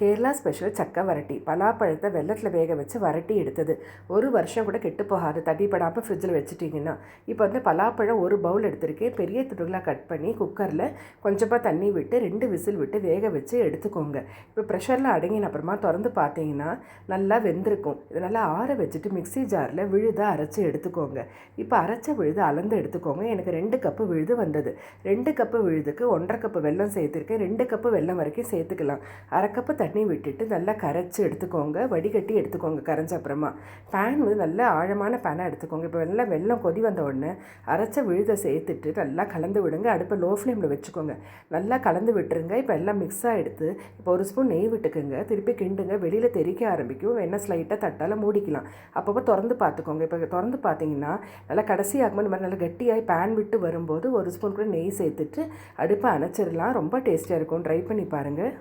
Kerala special சக்கை வரட்டி. பலாப்பழத்தை வெள்ளத்தில் வேக வச்சு வரட்டி எடுத்தது. ஒரு வருஷம் கூட கெட்டு போகாது. தட்டிப்படாமல் ஃப்ரிட்ஜில் வச்சுட்டிங்கன்னா. இப்போ வந்து பலாப்பழம் ஒரு பவுல் எடுத்திருக்கேன். பெரிய துடுகளாக கட் பண்ணி குக்கரில் கொஞ்சமாக தண்ணி விட்டு ரெண்டு விசில் விட்டு வேக வச்சு எடுத்துக்கோங்க. இப்போ ப்ரெஷரில் அடங்கின அப்புறமா திறந்து பார்த்தீங்கன்னா நல்லா வெந்திருக்கும். இதனால் நல்லா ஆற வச்சுட்டு மிக்ஸி ஜாரில் விழுத அரைச்சி எடுத்துக்கோங்க. இப்போ அரைச்ச விழுது அளந்து எடுத்துக்கோங்க. எனக்கு ரெண்டு கப்பு விழுது வந்தது. ரெண்டு கப்பு விழுதுக்கு ஒன்றரை கப்பு வெல்லம் சேர்த்துருக்கேன். ரெண்டு கப்பு வெல்லம் வரைக்கும் சேர்த்துக்கலாம். அரை கப்பு தண்ணி விட்டுட்டு நல்லா கரைச்சி எடுத்துக்கோங்க. வடிகட்டி எடுத்துக்கோங்க கரைஞ்ச அப்புறமா. ஃபேன் வந்து நல்ல ஆழமான ஃபேனாக எடுத்துக்கோங்க. இப்போ நல்லா வெள்ளம் கொதி வந்த உடனே அரைச்ச விழுதை சேர்த்துட்டு நல்லா கலந்து விடுங்க. அடுப்பை லோ ஃப்ளேமில் வச்சுக்கோங்க. நல்லா கலந்து விட்டுருங்க. இப்போ எல்லாம் மிக்ஸாக எடுத்து இப்போ ஒரு ஸ்பூன் நெய் விட்டுக்குங்க. திருப்பி கிண்டுங்க. வெளியில் தெறிக்க ஆரம்பிக்கும். எண்ணெய் ஸ்லைட்டாக தட்டால் மூடிக்கலாம். அப்பப்போ திறந்து பார்த்துக்கோங்க. இப்போ திறந்து பார்த்தீங்கன்னா நல்லா கடைசியாகும்போது இந்த மாதிரி நல்லா கட்டியாகி பேன் விட்டு வரும்போது ஒரு ஸ்பூன் கூட நெய் சேர்த்துட்டு அடுப்பை அணைச்சிடலாம். ரொம்ப டேஸ்டியாக இருக்கும். ட்ரை பண்ணி பாருங்கள்